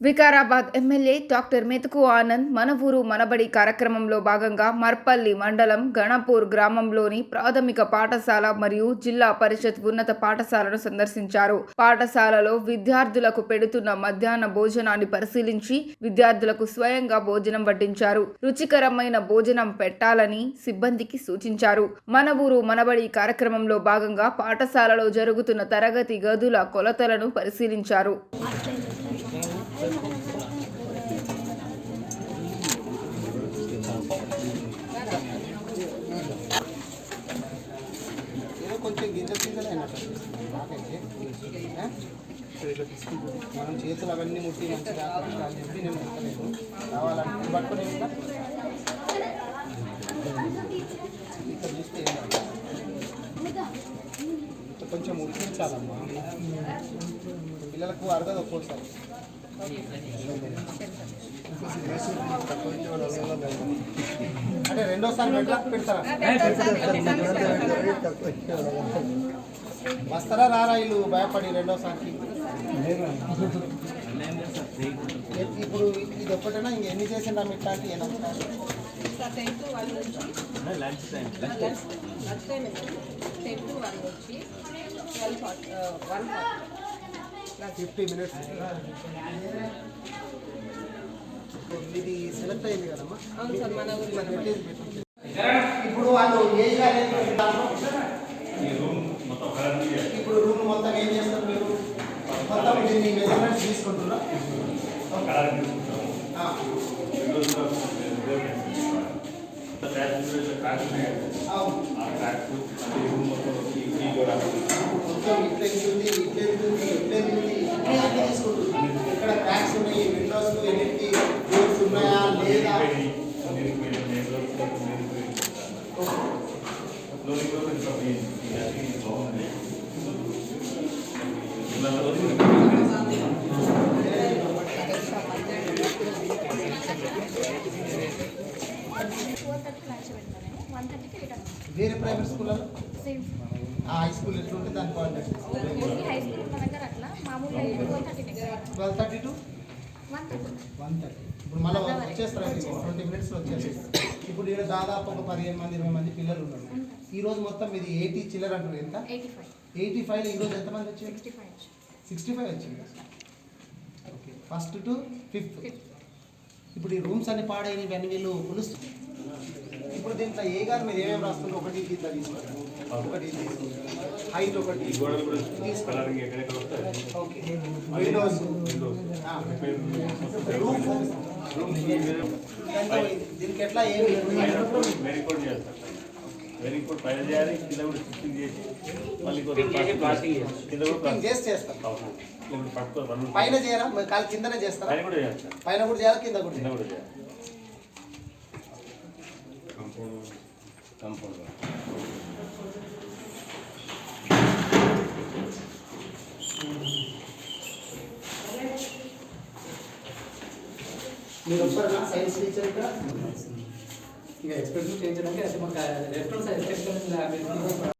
Vikarabad MLA doctor మెతుకు ఆనంద్ మన ఊరు మనబడి కార్యక్రమంలో భాగంగా మర్పల్లి మండలం గణపూర్ గ్రామంలోని ప్రాథమిక పాఠశాల మరియు జిల్లా పరిషత్ ఉన్నత పాఠశాలను సందర్శించారు. పాఠశాలలో విద్యార్థులకు పెడుతున్న మధ్యాహ్న భోజనాన్ని పరిశీలించి విద్యార్థులకు స్వయంగా భోజనం వడ్డించారు. రుచికరమైన భోజనం పెట్టాలని సిబ్బందికి సూచించారు. మన ఊరు మనబడి కార్యక్రమంలో భాగంగా పాఠశాలలో జరుగుతున్న తరగతి గదుల కొలతలను పరిశీలించారు. కొంచెం గింజలు గింజలు అయినట్టు నాకైతే ఆ? సరే, ఇట్లా తీసుకుంటూ మనం చేతులు అవన్నీ ముట్టి మంచిగా అని చెప్పి నేను ముట్టలేదు కావాలంటే ఇది పట్టుకొని ఇట్లా ఇక్కడ చూస్తే ఏం కాదు. ఇట్లా కొంచెం ఉడికించాలమ్మా పిల్లలకు అరగదు ఒక్కోసారి. అంటే రెండోసారి పెడతారా? వస్తారా రారా వీళ్ళు? భయపడి రెండోసారికి. ఇప్పుడు ఇది ఒక్కటేనా? ఇంక ఎన్ని చేసిందా మీ ఇట్లాంటి ఏనా ten lunch time ten two. One వచ్చి twelve forty one forty. Fifty minutes ఇది సెలెక్ట్ అయింది కదమ్మా అవును సార్ మన ఊర్లో పెట్టేది పెట్టేది. ఇప్పుడు వాళ్ళు ఏ అనేది పెడతారు? ఇప్పుడు రూమ్ మొత్తం ఏం చేస్తారు మీరు మొత్తం దీన్ని మెజర్మెంట్స్ తీసుకుంటున్నా ఆ. అవును మొత్తం ఇట్లా ఉంటుంది ఇట్లా ఉంటుంది ఇట్లా వేరే ప్రైవేట్ ఆ హై స్కూల్ ఎట్లుంటే దాని క్వాలిటీ ఓన్లీ హై స్కూల్ మన దగ్గర అట్లా మామూలుగా అయితే four thirty twelve thirty to one thirty one thirty ఇప్పుడు మళ్ళీ వచ్చేస్తారు ట్వంటీ మినిట్స్లో వచ్చేస్తారు ఇప్పుడు ఇక్కడ దాదాపు ఒక పదిహేను మంది ఇరవై మంది పిల్లలు ఉన్నారు. ఈ రోజు మొత్తం ఇది ఎయిటీ చిల్లర అంటారు ఎంత? ఎయిటీ ఫైవ్ ఎయిటీ ఫైవ్ ఈ రోజు ఎంతమంది వచ్చారు? సిక్స్టీ ఫైవ్ సిక్స్టీ ఫైవ్ వచ్చింది ఓకే ఫస్ట్ టు ఫిఫ్త్ ఇప్పుడు ఈ రూమ్స్ అన్ని పాడైన ఇవన్నీ వీళ్ళు కొలుస్తు ఇప్పుడు దీంట్లో ఏ గారు మీరు ఏమేమి రాస్తున్నారు? ఒకటి ఇట్లా తీసుకోండి. ఒకటి హైట్ ఒకటి ఓకే విండోస్ దీనికి ఎట్లా ఏమి వెరీ గుడ్ చేస్తారు వెరీ గుడ్ పైన చేయాలి కింద కూడా స్టిచ్చింగ్ చేసి మళ్ళీ ప్లాస్టింగ్ కింద కూడా కుకింగ్ చేసి చేస్తాం అవును. ఇప్పుడు పట్టుకో రెండు పైన చేయరా మరి కాలు కిందనే చేస్తారా పైన కూడా చేస్తారు పైన కూడా చేయాలి కింద కూడా కింద చేయాలి కూడా చేయాలి కంపౌండ్ మీరు ఒకసారి సైన్స్ టీచర్ ఇక్కడ ఇక ఎక్స్ప్రెషన్ చేయించడానికి అది మాకు రెస్టారెంట్స్ ఎక్స్ప్రెషన్